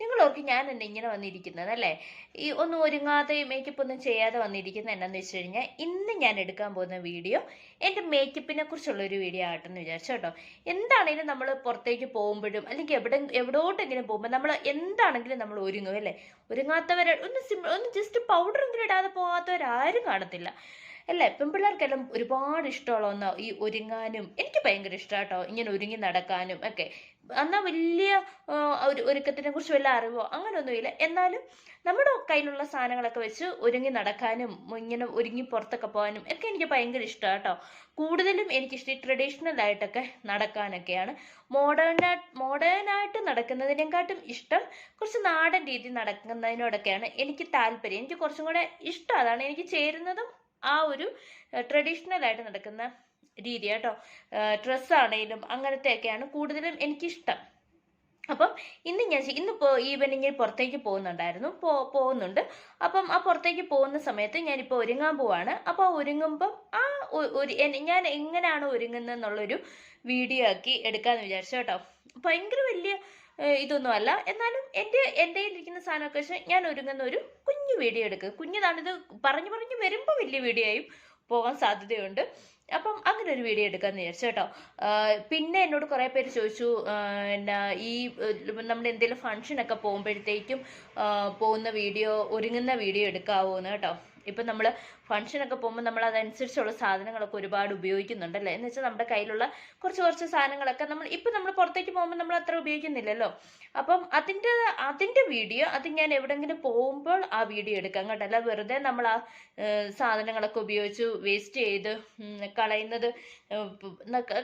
നിങ്ങൾ ഓർക്ക് ഞാൻ എന്നെ ഇങ്ങനെ വന്നിരിക്കുന്നത് അല്ലേ? ഈ ഒന്നും ഒരുങ്ങാതെ മേക്കപ്പ് ഒന്നും ചെയ്യാതെ വന്നിരിക്കുന്നത് എന്നാന്ന് വെച്ച് കഴിഞ്ഞാൽ ഇന്ന് ഞാൻ എടുക്കാൻ പോകുന്ന വീഡിയോ എന്റെ മേക്കപ്പിനെ കുറിച്ചുള്ള ഒരു വീഡിയോ ആട്ടെന്ന് വിചാരിച്ചു കേട്ടോ. എന്താണെങ്കിലും നമ്മൾ പുറത്തേക്ക് പോകുമ്പോഴും അല്ലെങ്കിൽ എവിടെ എവിടോട്ടെങ്കിലും പോകുമ്പോൾ നമ്മൾ എന്താണെങ്കിലും നമ്മൾ ഒരുങ്ങും അല്ലേ? ഒരുങ്ങാത്തവരെ ഒന്ന് സിമ്പിൾ ഒന്ന് ജസ്റ്റ് പൗഡർ പൗഡറെങ്കിലും ഇടാതെ പോകാത്തവരാരും കാണത്തില്ല. അല്ലേ? പെൺപിള്ളേർക്കെല്ലാം ഒരുപാട് ഇഷ്ടമുള്ള ഒന്നാ ഈ ഒരുങ്ങാനും എനിക്ക് ഭയങ്കര ഇഷ്ടമാട്ടോ ഇങ്ങനെ ഒരുങ്ങി നടക്കാനും ഒക്കെ. എന്നാൽ വലിയ ഒരു ഒരുക്കത്തിനെ കുറിച്ച് വല്ല അറിവോ? അങ്ങനെയൊന്നുമില്ല എന്നാലും നമ്മുടെ കയ്യിലുള്ള സാധനങ്ങളൊക്കെ വെച്ച് ഒരുങ്ങി നടക്കാനും ഇങ്ങനെ ഒരുങ്ങി പുറത്തൊക്കെ പോകാനും ഒക്കെ എനിക്ക് ഭയങ്കര ഇഷ്ടമാണ് കേട്ടോ. കൂടുതലും എനിക്കിഷ്ടം ഈ ട്രഡീഷണൽ ആയിട്ടൊക്കെ നടക്കാനൊക്കെയാണ്. മോഡേൺ ആയിട്ട് നടക്കുന്നതിനെക്കാട്ടും ഇഷ്ടം കുറച്ച് നാടൻ രീതി നടക്കുന്നതിനോടൊക്കെയാണ് എനിക്ക് താല്പര്യം. എനിക്ക് കുറച്ചും കൂടെ ഇഷ്ടം. അതാണ് എനിക്ക് ചേരുന്നതും ആ ഒരു ട്രഡീഷണൽ ആയിട്ട് നടക്കുന്ന രീതി കേട്ടോ അങ്ങനത്തെ അങ്ങനത്തെയൊക്കെയാണ് കൂടുതലും എനിക്കിഷ്ടം. അപ്പം ഇന്ന് ഞാൻ ഇന്ന് ഇന്നിപ്പോൾ ഈവനിങ്ങിൽ പുറത്തേക്ക് പോകുന്നുണ്ടായിരുന്നു. പോ പോകുന്നുണ്ട്. അപ്പം ആ പുറത്തേക്ക് പോകുന്ന സമയത്ത് ഞാനിപ്പോൾ ഒരുങ്ങാൻ പോവാണ്. അപ്പോൾ ഒരുങ്ങുമ്പം ആ ഒരു ഞാൻ എങ്ങനെയാണ് ഒരുങ്ങുന്നത് എന്നുള്ളൊരു വീഡിയോ ആക്കി എടുക്കാമെന്ന് വിചാരിച്ചു കേട്ടോ. ഭയങ്കര വലിയ ഇതൊന്നും അല്ല. എന്നാലും എന്റെ എന്റെ ഇരിക്കുന്ന സാധനമൊക്കെ വെച്ച് ഞാൻ ഒരുങ്ങുന്ന ഒരു കുഞ്ഞു വീഡിയോ എടുക്കുക കുഞ്ഞതാണിത് പറഞ്ഞു പറഞ്ഞു വരുമ്പോൾ വലിയ വീഡിയോ ആയും പോകാൻ സാധ്യതയുണ്ട്. അപ്പം അങ്ങനെ ഒരു വീഡിയോ എടുക്കാമെന്ന് വിചാരിച്ചു കേട്ടോ. പിന്നെ എന്നോട് കുറേ പേര് ചോദിച്ചു എന്നാ ഈ നമ്മൾ എന്തെങ്കിലും ഫംഗ്ഷനൊക്കെ പോകുമ്പോഴത്തേക്കും പോകുന്ന വീഡിയോ ഒരുങ്ങുന്ന വീഡിയോ എടുക്കാവോ എന്ന് കേട്ടോ. ഇപ്പം നമ്മൾ ഫംഗ്ഷനൊക്കെ പോകുമ്പോൾ നമ്മൾ അതനുസരിച്ചുള്ള സാധനങ്ങളൊക്കെ ഒരുപാട് ഉപയോഗിക്കുന്നുണ്ടല്ലേ? എന്ന് വെച്ചാൽ നമ്മുടെ കയ്യിലുള്ള കുറച്ച് കുറച്ച് സാധനങ്ങളൊക്കെ നമ്മൾ ഇപ്പം നമ്മൾ പുറത്തേക്ക് പോകുമ്പോൾ നമ്മൾ അത്ര ഉപയോഗിക്കുന്നില്ലല്ലോ. അപ്പം അതിന്റെ അതിന്റെ വീഡിയോ അത് ഞാൻ എവിടെങ്കിലും പോകുമ്പോൾ ആ വീഡിയോ എടുക്കാം കേട്ടോ. അല്ല വെറുതെ നമ്മൾ ആ സാധനങ്ങളൊക്കെ ഉപയോഗിച്ച് വേസ്റ്റ് ചെയ്ത് കളയുന്നത്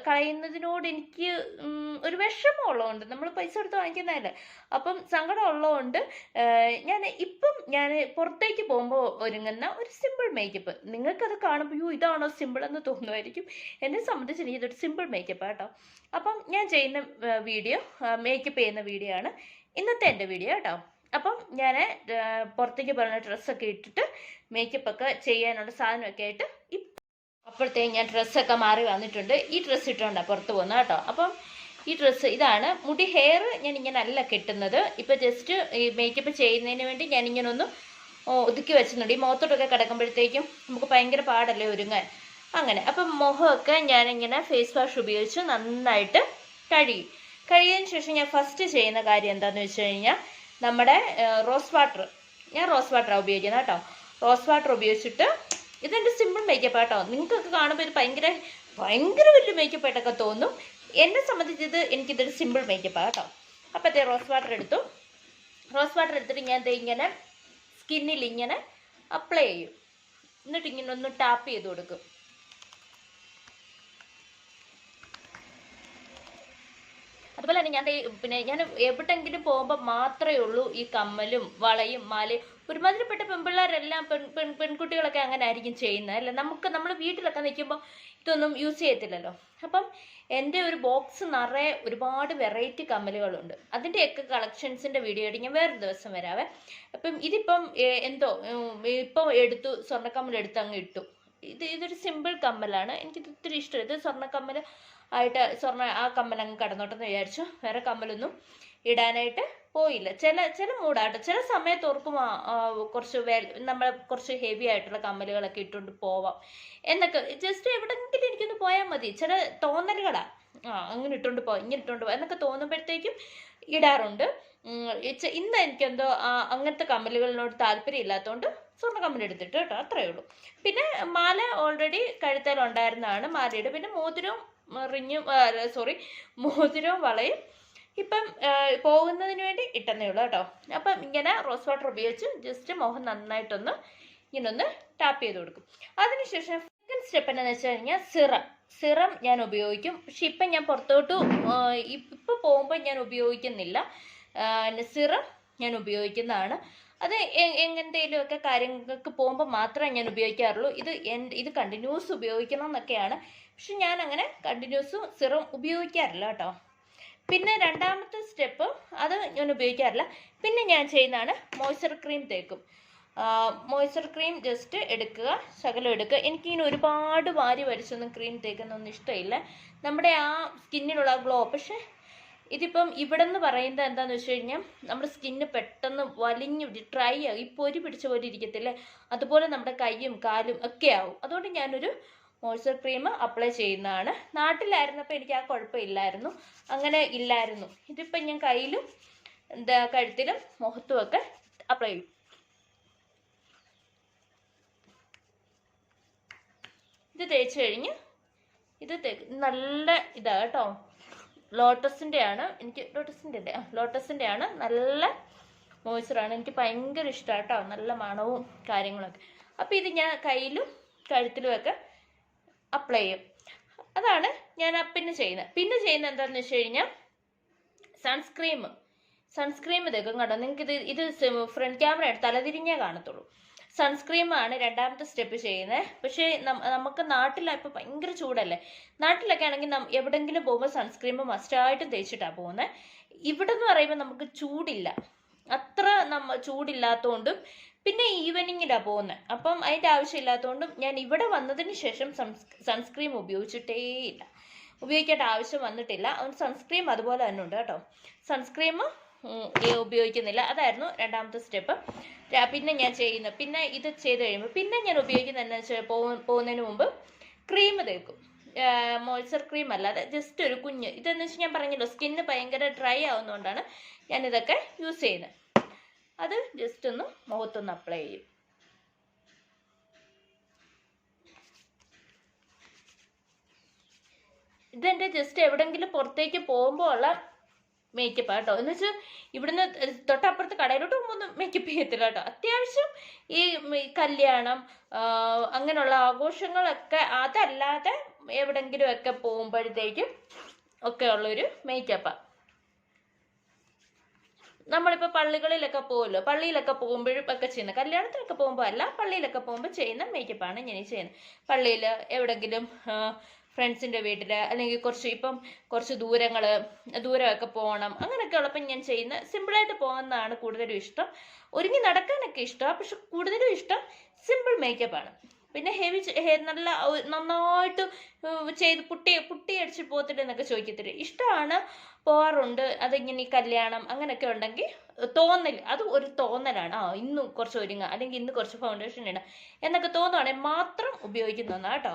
കളയുന്നതിനോട് എനിക്ക് ഒരു വിഷമം ഉള്ളതുകൊണ്ട് നമ്മൾ പൈസ കൊടുത്ത് വാങ്ങിക്കുന്നതല്ലേ. അപ്പം സങ്കടം ഉള്ളതുകൊണ്ട് ഞാൻ ഇപ്പം ഞാൻ പുറത്തേക്ക് പോകുമ്പോൾ ഒരുങ്ങുന്ന ഒരു സിമ്പിൾ മേക്കപ്പ് നിങ്ങൾക്കത് കാണുമ്പോൾ യോ ഇതാണോ സിമ്പിൾ എന്ന് തോന്നുമായിരിക്കും. എന്നെ സംബന്ധിച്ച് എനിക്ക് ഇതൊരു സിമ്പിൾ മേക്കപ്പ് കേട്ടോ അപ്പം ഞാൻ ചെയ്യുന്ന വീഡിയോ മേക്കപ്പ് ചെയ്യുന്ന വീഡിയോ ആണ് ഇന്നത്തെ എന്റെ വീഡിയോ കേട്ടോ അപ്പം ഞാൻ പുറത്തേക്ക് പോകുന്ന ഡ്രസ്സൊക്കെ ഇട്ടിട്ട് മേക്കപ്പ് ഒക്കെ ചെയ്യാനുള്ള സാധനമൊക്കെ ആയിട്ട് അപ്പോഴത്തേക്ക് ഞാൻ ഡ്രസ്സൊക്കെ മാറി വന്നിട്ടുണ്ട്. ഈ ഡ്രസ്സ് ഇട്ടുകൊണ്ടാണ് പുറത്ത് പോകുന്നത് കേട്ടോ അപ്പം ഈ ഡ്രസ്സ് ഇതാണ്. മുടി ഹെയർ ഞാൻ ഇങ്ങനെ അല്ല കെട്ടുന്നത്. ഇപ്പം ജസ്റ്റ് ഈ മേക്കപ്പ് ചെയ്യുന്നതിന് വേണ്ടി ഞാൻ ഇങ്ങനെ ഒന്ന് ഒതുക്കി വെച്ചിട്ടുണ്ട്. ഈ മുഖത്തോട്ടൊക്കെ കിടക്കുമ്പോഴത്തേക്കും നമുക്ക് ഭയങ്കര പാടല്ലേ ഒരുങ്ങാൻ? അങ്ങനെ. അപ്പം മുഖമൊക്കെ ഞാനിങ്ങനെ ഫേസ് വാഷ് ഉപയോഗിച്ച് നന്നായിട്ട് കഴുകി. കഴുകിയതിന് ശേഷം ഞാൻ ഫസ്റ്റ് ചെയ്യുന്ന കാര്യം എന്താണെന്ന് വെച്ച് കഴിഞ്ഞാൽ നമ്മുടെ റോസ് വാട്ടർ ഞാൻ റോസ് വാട്ടറാണ് ഉപയോഗിക്കുന്നത് കേട്ടോ. റോസ് വാട്ടർ ഉപയോഗിച്ചിട്ട് ഇതെന്റെ സിമ്പിൾ മേക്കപ്പ് കേട്ടോ നിങ്ങൾക്കൊക്കെ കാണുമ്പോൾ ഇത് ഭയങ്കര ഭയങ്കര വലിയ മേക്കപ്പ് ആയിട്ടൊക്കെ തോന്നും. എന്നെ സംബന്ധിച്ച് ഇത് എനിക്കിതൊരു സിമ്പിൾ മേക്കപ്പാണ് കേട്ടോ. അപ്പോഴത്തെ റോസ് വാട്ടർ എടുത്തു. റോസ് വാട്ടർ എടുത്തിട്ട് ഞാൻ ഇങ്ങനെ സ്കിന്നിൽ ഇങ്ങനെ അപ്ലൈ ചെയ്യും. എന്നിട്ട് ഇങ്ങനെ ഒന്ന് ടാപ്പ് ചെയ്ത് കൊടുക്കും. അതുപോലെ തന്നെ ഞാൻ പിന്നെ ഞാൻ എവിടെങ്കിലും പോകുമ്പോൾ മാത്രമേ ഉള്ളൂ ഈ കമ്മലും വളയും മാലയും ഒരുമാതിരിപ്പെട്ട പെൺപിള്ളേരെല്ലാം പെൺ പെൺ പെൺകുട്ടികളൊക്കെ അങ്ങനെ ആയിരിക്കും ചെയ്യുന്നത് അല്ല? നമുക്ക് നമ്മൾ വീട്ടിലൊക്കെ നിൽക്കുമ്പോൾ ഇതൊന്നും യൂസ് ചെയ്യത്തില്ലല്ലോ. അപ്പം എന്റെ ഒരു ബോക്സ് നിറയെ ഒരുപാട് വെറൈറ്റി കമ്മലുകളുണ്ട്. അതിന്റെയൊക്കെ കളക്ഷൻസിന്റെ വീഡിയോ ആയിട്ട് ഞാൻ വേറൊരു ദിവസം വരാവേ. അപ്പം ഇതിപ്പം എന്തോ ഇപ്പം എടുത്തു സ്വർണക്കമ്മൽ എടുത്ത് അങ്ങ് ഇട്ടു. ഇത് ഇതൊരു സിമ്പിൾ കമ്മലാണ്. എനിക്കിത് ഒത്തിരി ഇഷ്ടം. ഇത് സ്വർണക്കമ്മൽ ആയിട്ട് സ്വർണ ആ കമ്മൽ അങ്ങ് കടന്നോട്ടെന്ന് വിചാരിച്ചു. വേറെ കമ്മലൊന്നും ഇടാനായിട്ട് പോയില്ല. ചില ചില മൂടാട്ടോ. ചില സമയത്ത് ഓർക്കും കുറച്ച് വേ നമ്മൾ കുറച്ച് ഹെവി ആയിട്ടുള്ള കമ്മലുകളൊക്കെ ഇട്ടുകൊണ്ട് പോവാം. എന്നൊക്കെ. ജസ്റ്റ് എവിടെങ്കിലും എനിക്കൊന്ന് പോയാൽ മതി. ചില തോന്നലുകളാ. ആ അങ്ങനെ ഇട്ടുകൊണ്ട് പോവാം. ഇങ്ങനെ ഇട്ടുകൊണ്ട് പോവാം. എന്നൊക്കെ തോന്നുമ്പോഴത്തേക്കും ഇടാറുണ്ട്. ഇന്ന് എനിക്കെന്തോ അങ്ങനത്തെ കമ്മലുകളിനോട് താല്പര്യം ഇല്ലാത്തതുകൊണ്ട് സ്വർണ കമ്മൽ എടുത്തിട്ട് കേട്ടോ. അത്രയേ ഉള്ളൂ. പിന്നെ മാല ഓൾറെഡി കഴുത്തലുണ്ടായിരുന്നതാണ് മാലയുടെ. പിന്നെ മോതിരവും റിഞ്ഞും സോറി മോതിരവും വളയും ഇപ്പം പോകുന്നതിന് വേണ്ടി ഇട്ടെന്നേ ഉള്ളൂ കേട്ടോ. അപ്പം ഇങ്ങനെ റോസ് വാട്ടർ ഉപയോഗിച്ച് ജസ്റ്റ് മുഖം നന്നായിട്ടൊന്ന് ഇങ്ങനെ ഒന്ന് ടാപ്പ് ചെയ്ത് കൊടുക്കും. അതിനുശേഷം സെക്കൻഡ് സ്റ്റെപ്പ് എന്താണെന്ന് വെച്ച് കഴിഞ്ഞാൽ സിറം. സിറം ഞാൻ ഉപയോഗിക്കും. പക്ഷെ ഇപ്പം ഞാൻ പുറത്തോട്ട് ഇപ്പം പോകുമ്പോൾ ഞാൻ ഉപയോഗിക്കുന്നില്ല. സിറം ഞാൻ ഉപയോഗിക്കുന്നതാണ്. അത് എങ്ങനത്തേലുമൊക്കെ കാര്യങ്ങൾക്ക് പോകുമ്പോൾ മാത്രമേ ഞാൻ ഉപയോഗിക്കാറുള്ളൂ. ഇത് ഇത് കണ്ടിന്യൂസ് ഉപയോഗിക്കണം എന്നൊക്കെയാണ് പക്ഷെ ഞാൻ അങ്ങനെ കണ്ടിന്യൂസ് സിറം ഉപയോഗിക്കാറില്ല കേട്ടോ. പിന്നെ രണ്ടാമത്തെ സ്റ്റെപ്പ് അത് ഞാൻ ഉപയോഗിക്കാറില്ല. പിന്നെ ഞാൻ ചെയ്യുന്നതാണ് മോയ്സ്ചർ ക്രീം തേക്കും. മോയ്സ്ചർ ക്രീം ജസ്റ്റ് എടുക്കുക ശകലം എടുക്കുക. എനിക്കിങ്ങനെ ഒരുപാട് വാരി വലിച്ചൊന്നും ക്രീം തേക്കുന്നൊന്നും ഇഷ്ടമില്ല. നമ്മുടെ ആ സ്കിന്നിനുള്ള ഗ്ലോ പക്ഷേ ഇതിപ്പം ഇവിടെ നിന്ന് പറയുന്നത് എന്താണെന്ന് വെച്ച് കഴിഞ്ഞാൽ നമ്മുടെ സ്കിന്ന് പെട്ടെന്ന് വലിഞ്ഞു ഡ്രൈ ആകും ഈ പൊരി പിടിച്ച പോലെ ഇരിക്കത്തില്ലേ? അതുപോലെ നമ്മുടെ കൈയും കാലും ഒക്കെ ആവും. അതുകൊണ്ട് ഞാനൊരു മോയ്സ്ചർ ക്രീം അപ്ലൈ ചെയ്യുന്നതാണ്. നാട്ടിലായിരുന്നപ്പോൾ എനിക്ക് ആ കുഴപ്പമില്ലായിരുന്നു. അങ്ങനെ ഇല്ലായിരുന്നു. ഇതിപ്പം ഞാൻ കയ്യിലും എന്താ കഴുത്തിലും മുഖത്തും ഒക്കെ അപ്ലൈ ചെയ്യും. ഇത് തേച്ച് കഴിഞ്ഞ് ഇത് നല്ല ഇതാ കേട്ടോ. ലോട്ടസിന്റെ എനിക്ക് ലോട്ടസിന്റെ അല്ലേ ലോട്ടസിന്റെ നല്ല മോയ്സ്ചറാണ് എനിക്ക് ഭയങ്കര ഇഷ്ടമാണ് കേട്ടോ. നല്ല മണവും കാര്യങ്ങളൊക്കെ. അപ്പോൾ ഇത് ഞാൻ കയ്യിലും കഴുത്തിലും ഒക്കെ അപ്ലൈ ചെയ്യും. അതാണ് ഞാൻ പിന്നെ ചെയ്യുന്നത്. പിന്നെ ചെയ്യുന്നത് എന്താണെന്ന് വെച്ച് കഴിഞ്ഞാൽ സൺസ്ക്രീം സൺസ്ക്രീം ഇതൊക്കെ കണ്ടോ? നിങ്ങൾക്ക് ഇത് ഇത് ഫ്രണ്ട് ക്യാമറ തലതിരിഞ്ഞേ കാണത്തുള്ളൂ. സൺസ്ക്രീമാണ് രണ്ടാമത്തെ സ്റ്റെപ്പ് ചെയ്യുന്നത്. പക്ഷേ നമുക്ക് നാട്ടിലാണ് ഇപ്പോൾ ഭയങ്കര ചൂടല്ലേ? നാട്ടിലൊക്കെ ആണെങ്കിൽ എവിടെങ്കിലും പോകുമ്പോൾ സൺസ്ക്രീം മസ്റ്റായിട്ടും തേച്ചിട്ടാണ് പോകുന്നത് ഇവിടെ എന്ന് പറയുമ്പോൾ നമുക്ക് ചൂടില്ല. അത്ര നമ്മ ചൂടില്ലാത്തതുകൊണ്ടും പിന്നെ ഈവനിങ്ങിലാണ് പോകുന്നത് അപ്പം അതിന്റെ ആവശ്യമില്ലാത്തതുകൊണ്ടും ഞാൻ ഇവിടെ വന്നതിന് ശേഷം സൺസ്ക്രീം ഉപയോഗിച്ചിട്ടേയില്ല ഉപയോഗിക്കേണ്ട ആവശ്യം വന്നിട്ടില്ല. അതുകൊണ്ട് സൺസ്ക്രീം അതുപോലെ തന്നെ ഉണ്ട് കേട്ടോ. സൺസ്ക്രീം ഉപയോഗിക്കുന്നില്ല. അതായിരുന്നു രണ്ടാമത്തെ സ്റ്റെപ്പ് പിന്നെ ഞാൻ ചെയ്യുന്നത് പിന്നെ ഇത് ചെയ്ത് കഴിയുമ്പോൾ പിന്നെ ഞാൻ ഉപയോഗിക്കുന്നത് എന്താണെന്ന് വെച്ചാൽ പോകുന്നതിന് മുമ്പ് ക്രീം തേക്കും. മോയ്സ്ചർ ക്രീം അല്ലാതെ ജസ്റ്റ് ഒരു കുഞ്ഞ്. ഇതെന്ന് വെച്ചാൽ ഞാൻ പറഞ്ഞല്ലോ സ്കിന്ന് ഭയങ്കര ഡ്രൈ ആവുന്നതുകൊണ്ടാണ് ഞാനിതൊക്കെ യൂസ് ചെയ്യുന്നത് അത് ജസ്റ്റ് ഒന്ന് മുഖത്തൊന്ന് അപ്ലൈ ചെയ്യും. ഇതെന്റെ ജസ്റ്റ് എവിടെങ്കിലും പുറത്തേക്ക് പോകുമ്പോൾ ഉള്ള മേക്കപ്പ് കേട്ടോ. എന്ന് വെച്ചാൽ ഇവിടുന്ന് തൊട്ടപ്പുറത്ത് കടയിലോട്ട് പോകുമ്പോൾ മേക്കപ്പ് ചെയ്യത്തില്ല കേട്ടോ. അത്യാവശ്യം ഈ കല്യാണം അങ്ങനെയുള്ള ആഘോഷങ്ങളൊക്കെ അതല്ലാതെ എവിടെങ്കിലും ഒക്കെ പോകുമ്പോഴത്തേക്കും ഒക്കെ ഉള്ളൊരു മേക്കപ്പാണ് നമ്മളിപ്പോൾ പള്ളികളിലൊക്കെ പോകുമല്ലോ പള്ളിയിലൊക്കെ പോകുമ്പോഴും ഒക്കെ ചെയ്യുന്ന കല്യാണത്തിനൊക്കെ പോകുമ്പോൾ അല്ല പള്ളിയിലൊക്കെ പോകുമ്പോൾ ചെയ്യുന്ന മേക്കപ്പാണ് ഞാൻ ചെയ്യുന്നത്. പള്ളിയിൽ എവിടെങ്കിലും ഫ്രണ്ട്സിന്റെ വീട്ടിൽ അല്ലെങ്കിൽ കുറച്ച് ഇപ്പം കുറച്ച് ദൂരങ്ങൾ ദൂരമൊക്കെ പോകണം അങ്ങനെയൊക്കെ ഉള്ളപ്പോൾ ഞാൻ ചെയ്യുന്ന സിമ്പിളായിട്ട് പോകുന്നതാണ് കൂടുതലും ഇഷ്ടം. ഒരുങ്ങി നടക്കാനൊക്കെ ഇഷ്ടമാണ് പക്ഷെ കൂടുതലും ഇഷ്ടം സിമ്പിൾ മേക്കപ്പാണ് പിന്നെ ഹെവി നല്ല നന്നായിട്ട് ചെയ്ത് പുട്ടി പുട്ടി അടിച്ച് പോത്തിട്ട് എന്നൊക്കെ ചോദിക്കത്തില്ല? ഇഷ്ടമാണ് പോവാറുണ്ട്. അതിങ്ങനെ കല്യാണം അങ്ങനെയൊക്കെ ഉണ്ടെങ്കിൽ തോന്നൽ അത് ഒരു തോന്നലാണ്. ആ ഇന്ന് കുറച്ച് ഒരുങ്ങുക അല്ലെങ്കിൽ ഇന്ന് കുറച്ച് ഫൗണ്ടേഷൻ ഇടാം എന്നൊക്കെ തോന്നുവാണെങ്കിൽ മാത്രം ഉപയോഗിക്കുന്ന ഒന്നാ കേട്ടോ.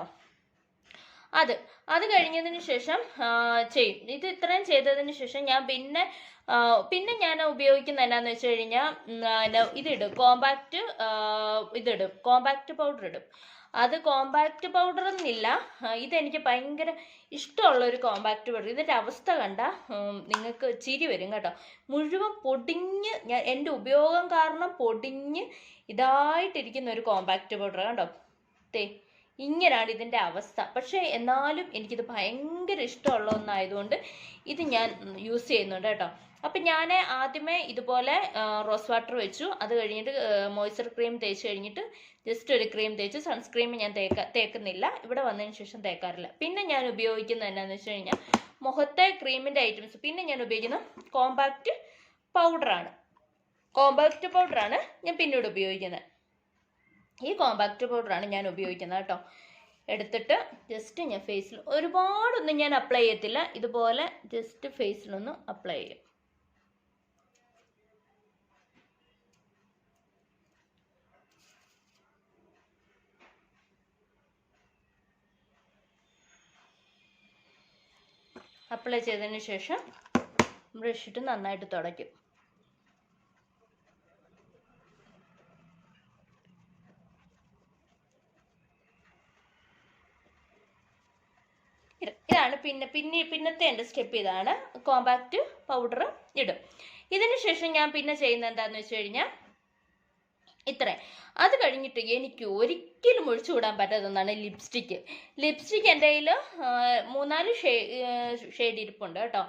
അത് അത് കഴിഞ്ഞതിന് ശേഷം ചെയ്യും. ഇത് ഇത്രയും ചെയ്തതിന് ശേഷം ഞാൻ പിന്നെ പിന്നെ ഞാൻ ഉപയോഗിക്കുന്ന എന്നാന്ന് വെച്ച് കഴിഞ്ഞാൽ ഇതിടും. കോമ്പാക്റ്റ് ഇതിടും. കോമ്പാക്റ്റ് പൗഡർ ഇടും. അത് കോമ്പാക്റ്റ് പൗഡർ എന്നില്ല. ഇത് ഇതെനിക്ക് ഭയങ്കര ഇഷ്ടമുള്ള ഒരു കോമ്പാക്റ്റ് പൗഡർ ഇതിന്റെ അവസ്ഥ കണ്ട നിങ്ങൾക്ക് ചിരി വരും കേട്ടോ. മുഴുവൻ പൊടിഞ്ഞ് ഞാൻ എന്റെ ഉപയോഗം കാരണം പൊടിഞ്ഞ് ഇതായിട്ടിരിക്കുന്ന ഒരു കോമ്പാക്റ്റ് പൗഡർ കണ്ടോ? തേ ഇങ്ങനെയാണ് ഇതിന്റെ അവസ്ഥ. പക്ഷേ എന്നാലും എനിക്കിത് ഭയങ്കര ഇഷ്ടമുള്ള ഒന്നായതുകൊണ്ട് ഇത് ഞാൻ യൂസ് ചെയ്യുന്നുണ്ട് കേട്ടോ. അപ്പം ഞാൻ ആദ്യമേ ഇതുപോലെ റോസ് വാട്ടർ വെച്ചു. അത് കഴിഞ്ഞിട്ട് മോയ്സ്ചർ ക്രീം തേച്ച് കഴിഞ്ഞിട്ട് ജസ്റ്റ് ഒരു ക്രീം തേച്ച് സൺസ്ക്രീം ഞാൻ തേക്ക തേക്കുന്നില്ല. ഇവിടെ വന്നതിന് ശേഷം തേക്കാറില്ല. പിന്നെ ഞാൻ ഉപയോഗിക്കുന്നത് എന്നാന്ന് വെച്ച് കഴിഞ്ഞാൽ മുഖത്തെ ക്രീമിന്റെ ഐറ്റംസ് പിന്നെ ഞാൻ ഉപയോഗിക്കുന്ന കോമ്പാക്റ്റ് പൗഡറാണ് കോമ്പാക്റ്റ് പൗഡറാണ് ഞാൻ പിന്നീട് ഉപയോഗിക്കുന്നത്. ഈ കോമ്പാക്റ്റ് പൗഡറാണ് ഞാൻ ഉപയോഗിക്കുന്നത് കേട്ടോ. എടുത്തിട്ട് ജസ്റ്റ് ഞാൻ ഫേസിൽ ഒരുപാടൊന്നും ഞാൻ അപ്ലൈ ചെയ്യത്തില്ല. ഇതുപോലെ ജസ്റ്റ് ഫേസിലൊന്ന് അപ്ലൈ ചെയ്യും. അപ്ലൈ ചെയ്തതിന് ശേഷം ബ്രഷ് ഇട്ട് നന്നായിട്ട് തുടയ്ക്കും. ഇത് ഇതാണ് പിന്നെ പിന്നെ പിന്നത്തെ എന്റെ സ്റ്റെപ്പ് ഇതാണ് കോമ്പാക്റ്റ് പൗഡർ ഇടും. ഇതിന് ശേഷം ഞാൻ പിന്നെ ചെയ്യുന്നത് എന്താണെന്ന് വെച്ച് കഴിഞ്ഞാൽ ഇത്ര. അത് കഴിഞ്ഞിട്ട് എനിക്ക് ഒരിക്കലും ഒഴിച്ചു വിടാൻ പറ്റാത്തതാണ് ലിപ്സ്റ്റിക് ലിപ്സ്റ്റിക്ക് ലിപ്സ്റ്റിക്ക് എന്റെ കയ്യിൽ മൂന്നാൽ ഷേ ഷെയ്ഡ് ഇരിപ്പുണ്ട് കേട്ടോ.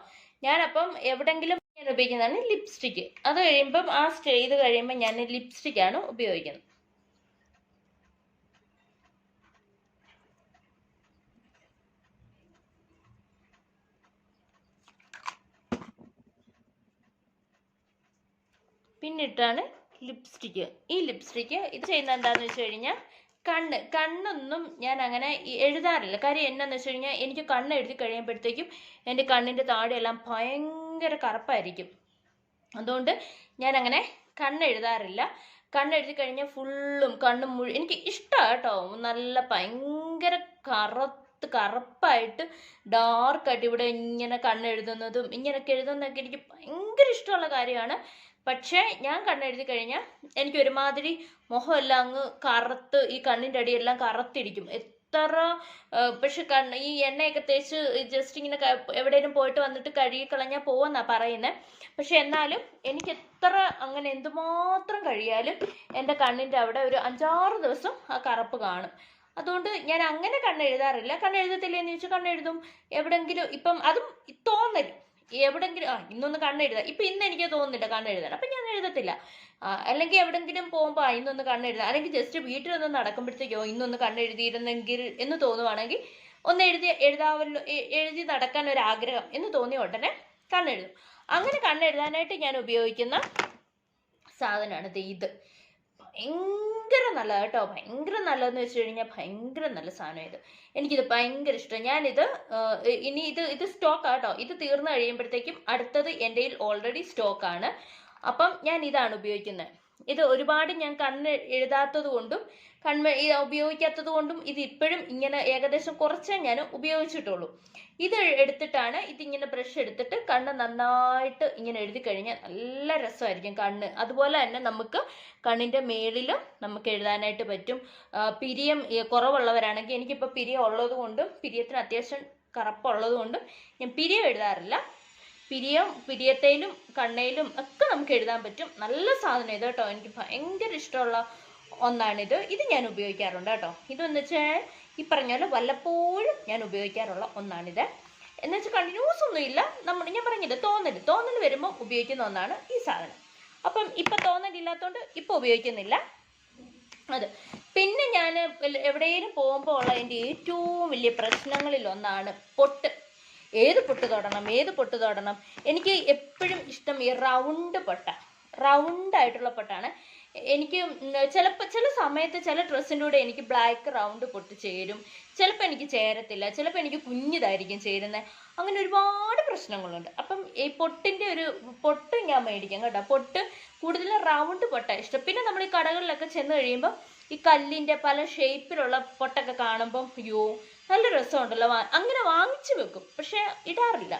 ഞാനപ്പം എവിടെങ്കിലും ഞാൻ ഉപയോഗിക്കുന്നതാണ് ലിപ്സ്റ്റിക്ക് അത് കഴിയുമ്പം ആ സ്റ്റേ ഇത് കഴിയുമ്പോൾ ഞാൻ ലിപ്സ്റ്റിക്കാണ് ഉപയോഗിക്കുന്നത്. പിന്നിട്ടാണ് ലിപ്സ്റ്റിക്ക് ഈ ലിപ്സ്റ്റിക്ക് ഇത് ചെയ്യുന്നത് എന്താണെന്ന് വെച്ച് കഴിഞ്ഞാൽ കണ്ണ് കണ്ണൊന്നും ഞാൻ അങ്ങനെ എഴുതാറില്ല. കാര്യം എന്നാന്ന് വെച്ച് കഴിഞ്ഞാൽ എനിക്ക് കണ്ണ് എഴുതി കഴിയുമ്പോഴത്തേക്കും എന്റെ കണ്ണിന്റെ താഴെയെല്ലാം ഭയങ്കര കറുപ്പായിരിക്കും. അതുകൊണ്ട് ഞാൻ അങ്ങനെ കണ്ണ് എഴുതാറില്ല. കണ്ണ് കണ്ണെഴുതി കഴിഞ്ഞാൽ ഫുള്ളും കണ്ണ് മുഴു എനിക്ക് ഇഷ്ടമാണ് കേട്ടോ. നല്ല ഭയങ്കര കറുത്ത് കറുപ്പായിട്ട് ഡാർക്കായിട്ട് ഇവിടെ ഇങ്ങനെ കണ്ണെഴുതുന്നതും ഇങ്ങനെയൊക്കെ എഴുതുന്നതൊക്കെ എനിക്ക് ഭയങ്കര ഇഷ്ടമുള്ള കാര്യമാണ്. പക്ഷേ ഞാൻ കണ്ണെഴുതി കഴിഞ്ഞാൽ എനിക്ക് ഒരുമാതിരി മുഖമെല്ലാം അങ്ങ് കറുത്ത് ഈ കണ്ണിന്റെ അടിയെല്ലാം കറുത്തിരിക്കും. എത്ര പക്ഷെ കണ്ണ് ഈ എണ്ണയൊക്കെ തേച്ച് ജസ്റ്റ് ഇങ്ങനെ എവിടെയെങ്കിലും പോയിട്ട് വന്നിട്ട് കഴുകി പോവെന്നാ പറയുന്നത് പക്ഷെ എന്നാലും എനിക്ക് എത്ര അങ്ങനെ എന്തുമാത്രം കഴിയാലും എന്റെ കണ്ണിന്റെ അവിടെ ഒരു അഞ്ചാറ് ദിവസം ആ കറുപ്പ് കാണും. അതുകൊണ്ട് ഞാൻ അങ്ങനെ കണ്ണെഴുതാറില്ല. കണ്ണെഴുതത്തില്ലേന്ന് ചോദിച്ചാൽ കണ്ണെഴുതും. എവിടെങ്കിലും ഇപ്പം അതും തോന്നൽ എവിടെങ്കിലും ആ ഇന്നൊന്ന് കണ്ണെഴുതാം. ഇപ്പം ഇന്ന് എനിക്ക് തോന്നുന്നില്ല കണ്ണെഴുതാൻ. അപ്പം ഞാൻ എഴുതത്തില്ല. അല്ലെങ്കിൽ എവിടെങ്കിലും പോകുമ്പോൾ ആ ഇന്നൊന്ന് കണ്ണെഴുതാം. അല്ലെങ്കിൽ ജസ്റ്റ് വീട്ടിൽ ഒന്ന് നടക്കുമ്പോഴത്തേക്കോ ഇന്നൊന്ന് കണ്ണെഴുതിയിരുന്നെങ്കിൽ എന്ന് തോന്നുവാണെങ്കിൽ ഒന്ന് എഴുതി എഴുതാവല്ലോ എഴുതി നടക്കാൻ ഒരു ആഗ്രഹം എന്ന് തോന്നിയ ഉടനെ കണ്ണെഴുതും. അങ്ങനെ കണ്ണെഴുതാനായിട്ട് ഞാൻ ഉപയോഗിക്കുന്ന സാധനമാണ് ഇത്. ഭയങ്കര നല്ല കേട്ടോ. ഭയങ്കര നല്ലതെന്ന് വെച്ച് കഴിഞ്ഞാൽ ഭയങ്കര നല്ല സാധനം ഇത്. എനിക്കിത് ഭയങ്കര ഇഷ്ടം. ഞാനിത് ഇനി ഇത് ഇത് സ്റ്റോക്ക് ആട്ടോ ഇത് തീർന്നു കഴിയുമ്പോഴത്തേക്കും അടുത്തത് എന്റെ ഓൾറെഡി ആണ്. അപ്പം ഞാൻ ഇതാണ് ഉപയോഗിക്കുന്നത് ഇത് ഒരുപാട് ഞാൻ കണ്ണ് എഴുതാത്തത് കൊണ്ടും കൺവ ഉപയോഗിക്കാത്തത് കൊണ്ടും ഇത് ഇപ്പോഴും ഇങ്ങനെ ഏകദേശം കുറച്ചേ ഞാൻ ഉപയോഗിച്ചിട്ടുള്ളൂ. ഇത് എടുത്തിട്ടാണ് ഇതിങ്ങനെ ബ്രഷ് എടുത്തിട്ട് കണ്ണ് നന്നായിട്ട് ഇങ്ങനെ എഴുതി കഴിഞ്ഞാൽ നല്ല രസമായിരിക്കും കണ്ണ്. അതുപോലെ തന്നെ നമുക്ക് കണ്ണിന്റെ മേളിലും നമുക്ക് എഴുതാനായിട്ട് പറ്റും. പിരിയം കുറവുള്ളവരാണെങ്കിൽ എനിക്കിപ്പോൾ പിരിയം ഉള്ളത് കൊണ്ടും പിരിയത്തിന് അത്യാവശ്യം കറുപ്പുള്ളത് കൊണ്ടും ഞാൻ പിരിയം എഴുതാറില്ല. പിരിയം പിരിയത്തേലും കണ്ണയിലും ഒക്കെ നമുക്ക് എഴുതാൻ പറ്റും. നല്ല സാധനം ഇത് കേട്ടോ. എനിക്ക് ഭയങ്കര ഇഷ്ടമുള്ള ഒന്നാണിത്. ഇത് ഞാൻ ഉപയോഗിക്കാറുണ്ട് കേട്ടോ. ഇതെന്ന് വെച്ചാൽ ഈ പറഞ്ഞ പോലെ വല്ലപ്പോഴും ഞാൻ ഉപയോഗിക്കാറുള്ള ഒന്നാണിത്. എന്ന് വെച്ചാൽ കണ്ടിന്യൂസ് ഒന്നും ഇല്ല. നമ്മൾ ഞാൻ പറഞ്ഞില്ല തോന്നൽ. തോന്നൽ വരുമ്പോൾ ഉപയോഗിക്കുന്ന ഒന്നാണ് ഈ സാധനം. അപ്പം ഇപ്പം തോന്നലില്ലാത്തതുകൊണ്ട് ഇപ്പം ഉപയോഗിക്കുന്നില്ല. അത്. പിന്നെ ഞാൻ എവിടെയെങ്കിലും പോകുമ്പോൾ ഉള്ള എന്റെ ഏറ്റവും വലിയ പ്രശ്നങ്ങളിൽ ഒന്നാണ് പൊട്ട്. ഏത് പൊട്ട് തൊടണം ഏത് പൊട്ട് തൊടണം. എനിക്ക് എപ്പോഴും ഇഷ്ടം ഈ റൗണ്ട് പൊട്ട. റൗണ്ട് ആയിട്ടുള്ള പൊട്ടാണ്. എനിക്ക് ചിലപ്പോൾ ചില സമയത്ത് ചില ഡ്രസ്സിന്റെ കൂടെ എനിക്ക് ബ്ലാക്ക് റൗണ്ട് പൊട്ട് ചേരും. ചിലപ്പോൾ എനിക്ക് ചേരത്തില്ല ചിലപ്പോൾ എനിക്ക് കുഞ്ഞിതായിരിക്കും ചേരുന്നത് അങ്ങനെ ഒരുപാട് പ്രശ്നങ്ങളുണ്ട്. അപ്പം ഈ പൊട്ടിന്റെ ഒരു പൊട്ട് ഞാൻ മേടിക്കാം കേട്ടോ. പൊട്ട് കൂടുതലും റൗണ്ട് പൊട്ട ഇഷ്ടം. പിന്നെ നമ്മൾ ഈ കടകളിലൊക്കെ ചെന്ന് കഴിയുമ്പോൾ ഈ കല്ലിന്റെ പല ഷേപ്പിലുള്ള പൊട്ടൊക്കെ കാണുമ്പോൾ അയ്യോ നല്ല രസമുണ്ടല്ലോ അങ്ങനെ വാങ്ങിച്ചു വെക്കും. പക്ഷെ ഇടാറില്ല.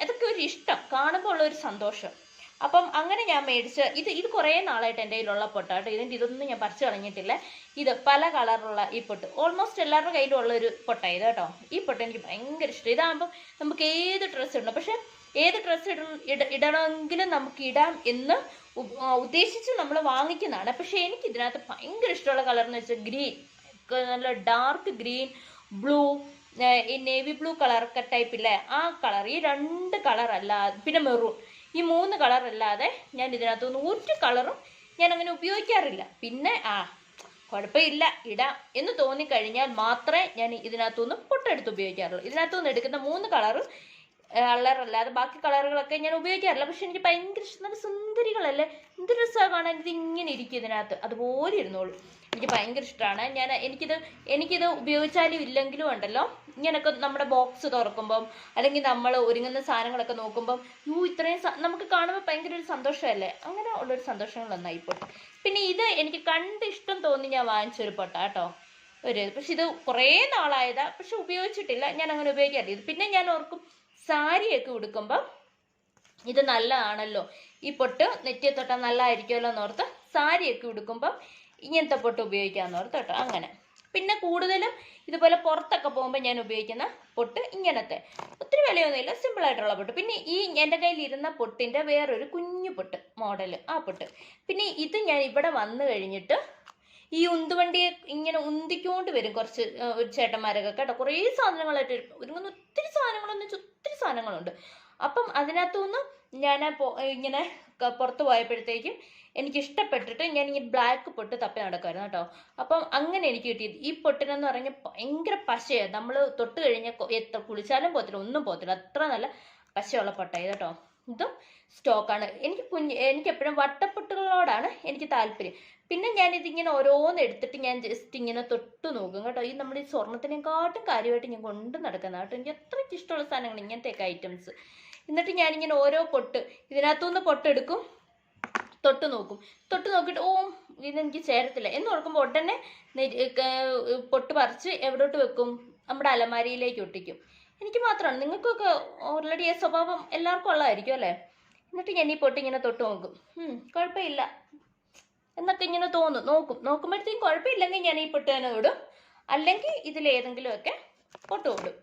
അതൊക്കെ ഒരു ഇഷ്ടം. കാണുമ്പോൾ ഉള്ള ഒരു സന്തോഷം. അപ്പം അങ്ങനെ ഞാൻ മേടിച്ച ഇത് ഇത് കുറേ നാളായിട്ട് എന്റെ കയ്യിലുള്ള പൊട്ടാട്ടോ ഇതിന്റെ ഇതൊന്നും ഞാൻ പറിച്ചു കളഞ്ഞിട്ടില്ല. ഇത് പല കളറുള്ള ഈ പൊട്ട്. ഓൾമോസ്റ്റ് എല്ലാവരുടെ കയ്യിലും ഉള്ള ഒരു പൊട്ടാണ് ഇത് കേട്ടോ. ഈ പൊട്ട് എനിക്ക് ഭയങ്കര ഇഷ്ടം. ഇതാകുമ്പം നമുക്ക് ഏത് ഡ്രസ്സ് ഇടണം? പക്ഷെ ഏത് ഡ്രസ്സ് ഇട ഇട ഇടണമെങ്കിലും നമുക്ക് ഇടാം എന്ന് ഉദ്ദേശിച്ച് നമ്മൾ വാങ്ങിക്കുന്നതാണ്. പക്ഷെ എനിക്ക് ഇതിനകത്ത് ഭയങ്കര ഇഷ്ടമുള്ള കളർ എന്ന് വെച്ചാൽ ഗ്രീൻ. നല്ല ഡാർക്ക് ഗ്രീൻ ബ്ലൂ ഈ നേവി ബ്ലൂ കളറൊക്കെ ടൈപ്പ് ഇല്ലേ? ആ കളർ ഈ രണ്ട് കളർ അല്ലാതെ പിന്നെ മെറൂൺ ഈ മൂന്ന് കളർ അല്ലാതെ ഞാൻ ഇതിനകത്തുനിന്ന് ഒരു കളറും ഞാൻ അങ്ങനെ ഉപയോഗിക്കാറില്ല. പിന്നെ ആ കുഴപ്പമില്ല ഇടാം എന്ന് തോന്നിക്കഴിഞ്ഞാൽ മാത്രമേ ഞാൻ ഇതിനകത്തുനിന്ന് പൊട്ടെടുത്ത് ഉപയോഗിക്കാറുള്ളൂ. ഇതിനകത്തുനിന്ന് എടുക്കുന്ന മൂന്ന് കളറും കളറല്ലാതെ ബാക്കി കളറുകളൊക്കെ ഞാൻ ഉപയോഗിക്കാറില്ല. പക്ഷെ എനിക്ക് ഭയങ്കര ഇഷ്ടം. നല്ല സുന്ദരികളല്ലേ? എന്ത് രസമാണ്. കാണാൻ ഇത് ഇങ്ങനെ ഇരിക്കും ഇതിനകത്ത്. അതുപോലെ ഇരുന്നോളൂ. എനിക്ക് ഭയങ്കര ഇഷ്ടമാണ് ഞാൻ എനിക്കിത് എനിക്കിത് ഉപയോഗിച്ചാലും ഇല്ലെങ്കിലും ഉണ്ടല്ലോ. ഇങ്ങനൊക്കെ നമ്മുടെ ബോക്സ് തുറക്കുമ്പം അല്ലെങ്കിൽ നമ്മൾ ഒരുങ്ങുന്ന സാധനങ്ങളൊക്കെ നോക്കുമ്പം യൂ ഇത്രയും നമുക്ക് കാണുമ്പോൾ ഭയങ്കര ഒരു സന്തോഷമല്ലേ? അങ്ങനെ ഉള്ളൊരു സന്തോഷങ്ങൾ ഒന്നായിപ്പോൾ പിന്നെ ഇത് എനിക്ക് കണ്ട് ഇഷ്ടം തോന്നി ഞാൻ വാങ്ങിച്ചൊരു പൊട്ട കേട്ടോ. ഒരു. പക്ഷെ ഇത് കുറേ നാളായതാ. പക്ഷെ ഉപയോഗിച്ചിട്ടില്ല. ഞാൻ അങ്ങനെ ഉപയോഗിക്കാറില്ല. ഇത് പിന്നെ ഞാൻ ഓർക്കും സാരിയൊക്കെ ഉടുക്കുമ്പം ഇത് നല്ലതാണല്ലോ. ഈ പൊട്ട് നെറ്റിയെ തൊട്ടാൽ നല്ലതായിരിക്കുമല്ലോ എന്നോർത്ത് സാരിയൊക്കെ ഉടുക്കുമ്പം ഇങ്ങനത്തെ പൊട്ട് ഉപയോഗിക്കാമെന്ന് ഓർത്ത് കേട്ടോ അങ്ങനെ. പിന്നെ കൂടുതലും ഇതുപോലെ പുറത്തൊക്കെ പോകുമ്പോൾ ഞാൻ ഉപയോഗിക്കുന്ന പൊട്ട് ഇങ്ങനത്തെ. ഒത്തിരി വിലയൊന്നുമില്ല സിമ്പിൾ ആയിട്ടുള്ള പൊട്ട്. പിന്നെ ഈ എന്റെ കയ്യിൽ ഇരുന്ന പൊട്ടിന്റെ വേറൊരു കുഞ്ഞു പൊട്ട് മോഡൽ ആ പൊട്ട്. പിന്നെ ഇത് ഞാൻ ഇവിടെ വന്നു കഴിഞ്ഞിട്ട് ഈ ഉന്തുവണ്ടിയെ ഇങ്ങനെ ഉന്തിക്കൊണ്ട് വരും കുറച്ച് ഒരു ചേട്ടന്മാരൊക്കെ കേട്ടോ. കുറേ സാധനങ്ങളായിട്ട്. ഒരുങ്ങുന്ന ഒത്തിരി സാധനങ്ങളെന്ന് വെച്ചാൽ ഒത്തിരി സാധനങ്ങളുണ്ട്. അപ്പം അതിനകത്തുനിന്ന് ഞാൻ ഇങ്ങനെ പുറത്ത് പോയപ്പോഴത്തേക്കും എനിക്ക് ഇഷ്ടപ്പെട്ടിട്ട് ഞാൻ ഈ ബ്ലാക്ക് പൊട്ട് തപ്പി നടക്കുമായിരുന്നു കേട്ടോ. അപ്പം അങ്ങനെ എനിക്ക് കിട്ടിയത്. ഈ പൊട്ടിനെന്ന് പറഞ്ഞാൽ ഭയങ്കര പശയാണ് നമ്മൾ തൊട്ട് കഴിഞ്ഞാൽ എത്ര കുളിച്ചാലും പോത്തില്ല ഒന്നും പോത്തില്ല അത്ര നല്ല പശയുള്ള പൊട്ടായി കേട്ടോ. ഇതും സ്റ്റോക്കാണ് എനിക്ക് കുഞ്ഞ് എനിക്ക് എപ്പോഴും വട്ടപ്പൊട്ടുകളോടാണ് എനിക്ക് താല്പര്യം. പിന്നെ ഞാൻ ഇതിങ്ങനെ ഓരോന്ന് എടുത്തിട്ട് ഞാൻ ജസ്റ്റ് ഇങ്ങനെ തൊട്ട് നോക്കും കേട്ടോ. ഈ നമ്മൾ ഈ സ്വർണത്തിനെക്കാട്ടും കാര്യമായിട്ട് ഞാൻ കൊണ്ട് നടക്കുന്ന കേട്ടോ. എനിക്ക് അത്രയ്ക്ക് ഇഷ്ടമുള്ള സാധനങ്ങൾ ഇങ്ങനത്തെയൊക്കെ ഐറ്റംസ് എന്നിട്ട് ഞാനിങ്ങനെ ഓരോ പൊട്ട് ഇതിനകത്തുനിന്ന് പൊട്ടെടുക്കും. തൊട്ട് നോക്കും. തൊട്ട് നോക്കിയിട്ട് ഓ ഇതെനിക്ക് ചേരത്തില്ല. എന്ന് ഓർക്കുമ്പോൾ ഉടനെ പൊട്ട് പറിച്ച് എവിടോട്ട് വെക്കും? നമ്മുടെ അലമാരിയിലേക്ക് ഒട്ടിക്കും. എനിക്ക് മാത്രമാണ്. നിങ്ങൾക്കൊക്കെ ഓൾറെഡി ആ സ്വഭാവം എല്ലാവർക്കും ഉള്ളതായിരിക്കും അല്ലേ? എന്നിട്ട് ഞാൻ ഈ പൊട്ട് ഇങ്ങനെ തൊട്ട് നോക്കും. കുഴപ്പമില്ല. എന്നൊക്കെ ഇങ്ങനെ തോന്നും. നോക്കും. നോക്കുമ്പോഴത്തേക്കും കുഴപ്പമില്ലെങ്കിൽ ഞാൻ ഈ പൊട്ട് തന്നെ വിടും അല്ലെങ്കിൽ ഇതിലേതെങ്കിലുമൊക്കെ പൊട്ട് വിടും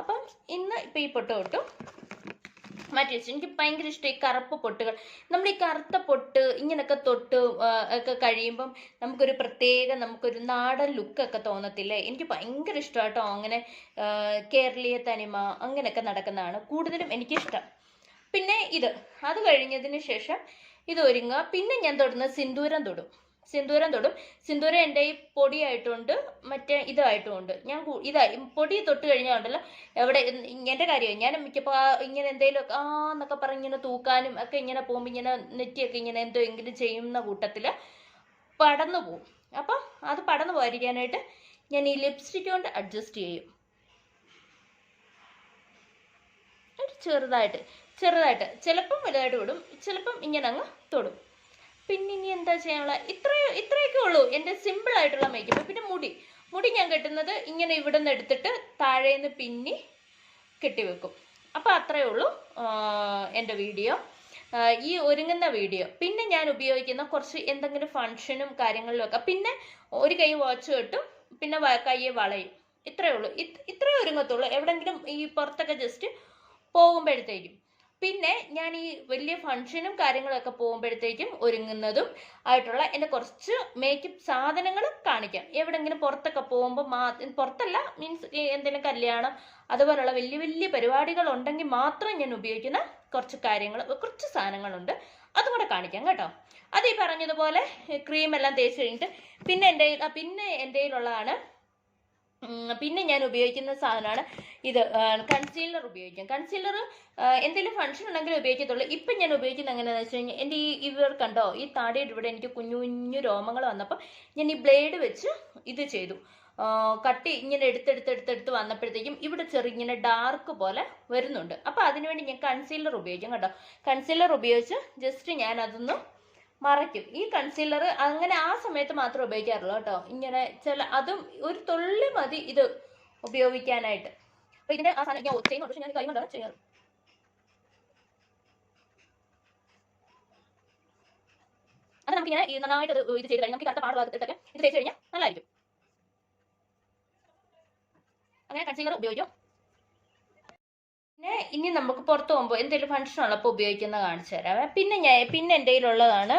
അപ്പം ഇന്ന് ഇപ്പം ഈ പൊട്ട് വിട്ടു മാറ്റി വെച്ചു. എനിക്ക് ഭയങ്കര ഇഷ്ടം ഈ കറുപ്പ് പൊട്ടുകൾ. നമ്മൾ ഈ കറുത്ത പൊട്ട് ഇങ്ങനൊക്കെ തൊട്ട് ഒക്കെ കഴിയുമ്പം നമുക്കൊരു പ്രത്യേക നമുക്കൊരു നാടൻ ലുക്കൊക്കെ തോന്നത്തില്ലേ? എനിക്ക് ഭയങ്കര ഇഷ്ടം കേട്ടോ അങ്ങനെ കേരളീയ തനിമ അങ്ങനെയൊക്കെ നടക്കുന്നതാണ് കൂടുതലും എനിക്കിഷ്ടം. പിന്നെ ഇത്. അത് കഴിഞ്ഞതിന് ശേഷം ഇത് ഒരുങ്ങുക. പിന്നെ ഞാൻ തൊടുന്നത് സിന്ദൂരം തൊടും. സിന്ദൂരം തൊടും. സിന്ദൂരം എന്റെ ഈ പൊടിയായിട്ടുണ്ട് മറ്റേ ഇതായിട്ടുമുണ്ട് ഞാൻ ഇതായി പൊടി തൊട്ട് കഴിഞ്ഞാൽ ഉണ്ടല്ലോ എവിടെ എന്റെ കാര്യം ഞാൻ മിക്കപ്പോൾ ഇങ്ങനെ എന്തെങ്കിലും ആ എന്നൊക്കെ പറഞ്ഞ് ഇങ്ങനെ തൂക്കാനും ഒക്കെ ഇങ്ങനെ പോകുമ്പോൾ ഇങ്ങനെ നെറ്റിയൊക്കെ ഇങ്ങനെ എന്തോ എങ്കിലും ചെയ്യുന്ന കൂട്ടത്തിൽ പടന്നു പോവും. അപ്പം അത് പടന്നു പോകാതിരിക്കാനായിട്ട് ഞാൻ ഈ ലിപ്സ്റ്റിക് കൊണ്ട് അഡ്ജസ്റ്റ് ചെയ്യും. ഒരു ചെറുതായിട്ട് ചെറുതായിട്ട്. ചിലപ്പം വലുതായിട്ട് വിടും ചിലപ്പം ഇങ്ങനെ അങ്ങ് തൊടും. പിന്നെ ഇനി എന്താ ചെയ്യാനുള്ള? ഇത്രയോ ഇത്രയൊക്കെ ഉള്ളൂ. എന്റെ സിമ്പിൾ ആയിട്ടുള്ള മേക്കപ്പ് പിന്നെ മുടി. മുടി ഞാൻ കെട്ടുന്നത് ഇങ്ങനെ ഇവിടെ നിന്ന് എടുത്തിട്ട് താഴേന്ന് പിന്നി കെട്ടിവെക്കും അപ്പോൾ അത്രയേ ഉള്ളൂ എന്റെ വീഡിയോ ഈ ഒരുങ്ങുന്ന വീഡിയോ പിന്നെ ഞാൻ ഉപയോഗിക്കുന്ന കുറച്ച് എന്തെങ്കിലും ഫങ്ഷനും കാര്യങ്ങളിലും ഒക്കെ. പിന്നെ ഒരു കൈ വാച്ച് കെട്ടും പിന്നെ കൈയെ വളയും. ഇത്രയേ ഉള്ളൂ. ഇത് ഇത്രയേ ഒരുങ്ങത്തുള്ളൂ. എവിടെങ്കിലും ഈ പുറത്തൊക്കെ ജസ്റ്റ് പോകുമ്പോഴത്തേക്കും. പിന്നെ ഞാൻ ഈ വലിയ ഫങ്ഷനും കാര്യങ്ങളൊക്കെ പോകുമ്പോഴത്തേക്കും ഒരുങ്ങുന്നതും ആയിട്ടുള്ള എന്റെ കുറച്ച് മേക്കപ്പ് സാധനങ്ങൾ കാണിക്കാം. എവിടെങ്കിലും പുറത്തൊക്കെ പോകുമ്പോൾ മാ പുറത്തല്ല മീൻസ് എന്തെങ്കിലും കല്യാണം അതുപോലുള്ള വലിയ വലിയ പരിപാടികൾ ഉണ്ടെങ്കിൽ മാത്രം ഞാൻ ഉപയോഗിക്കുന്ന കുറച്ച് കാര്യങ്ങൾ കുറച്ച് സാധനങ്ങളുണ്ട്. അതും കൂടെ കാണിക്കാം കേട്ടോ. അത് ഈ പറഞ്ഞതുപോലെ ക്രീം എല്ലാം തേച്ച് കഴിഞ്ഞിട്ട് പിന്നെ എന്റെ പിന്നെ എന്റെ കയ്യിലുള്ളതാണ് പിന്നെ ഞാൻ ഉപയോഗിക്കുന്ന സാധനമാണ് ഇത് കൺസീലർ ഉപയോഗിക്കും. കൺസീലർ എന്തെങ്കിലും ഫംഗ്ഷൻ ഉണ്ടെങ്കിൽ ഉപയോഗിക്കത്തുള്ളൂ. ഇപ്പം ഞാൻ ഉപയോഗിക്കുന്നത് എങ്ങനെയാണെന്ന് വെച്ച് കഴിഞ്ഞാൽ എന്റെ ഈ ഇവർ കണ്ടോ ഈ താടിയുടെ ഇവിടെ എനിക്ക് കുഞ്ഞു കുഞ്ഞു രോമങ്ങൾ വന്നപ്പോൾ ഞാൻ ഈ ബ്ലേഡ് വെച്ച് ഇത് ചെയ്തു. കട്ടി ഇങ്ങനെ എടുത്തെടുത്തെടുത്തെടുത്ത് വന്നപ്പോഴത്തേക്കും ഇവിടെ ചെറിയ ഇങ്ങനെ ഡാർക്ക് പോലെ വരുന്നുണ്ട്. അപ്പോൾ അതിനുവേണ്ടി ഞാൻ കൺസീലർ ഉപയോഗിക്കും കേട്ടോ. കൺസീലർ ഉപയോഗിച്ച് ജസ്റ്റ് ഞാൻ അതൊന്ന് മറയ്ക്കും. ഈ കൺസീലർ അങ്ങനെ ആ സമയത്ത് മാത്രമേ ഉപയോഗിക്കാറുള്ളൂ കേട്ടോ. ഇങ്ങനെ ചില അതും ഒരു തുള്ളി മതി ഇത് ഉപയോഗിക്കാനായിട്ട്. അപ്പൊ ഇതിന്റെ ആ സാധനം ഞാൻ ചെയ്യുന്നുണ്ട്. പക്ഷെ ഞാൻ കൈ കൊണ്ടാണ് ചെയ്യാറ്. അത് നമുക്കിങ്ങനെ നന്നായിട്ട് ഇത് ചെയ്ത് കഴിഞ്ഞാൽ നമുക്ക് കറുത്ത പാട് ഭാഗത്തിട്ടൊക്കെ ഇത് തേച്ച് കഴിഞ്ഞാൽ നല്ലതായിരിക്കും അങ്ങനെ കൺസീലർ ഉപയോഗിക്കും. പിന്നെ ഇനി നമുക്ക് പുറത്ത് പോകുമ്പോൾ എന്തെങ്കിലും ഫംഗ്ഷൻ ഉള്ളപ്പോൾ ഉപയോഗിക്കുന്ന കാണിച്ചു തരാം. പിന്നെ ഞാൻ പിന്നെ എന്റെ കയ്യിലുള്ളതാണ്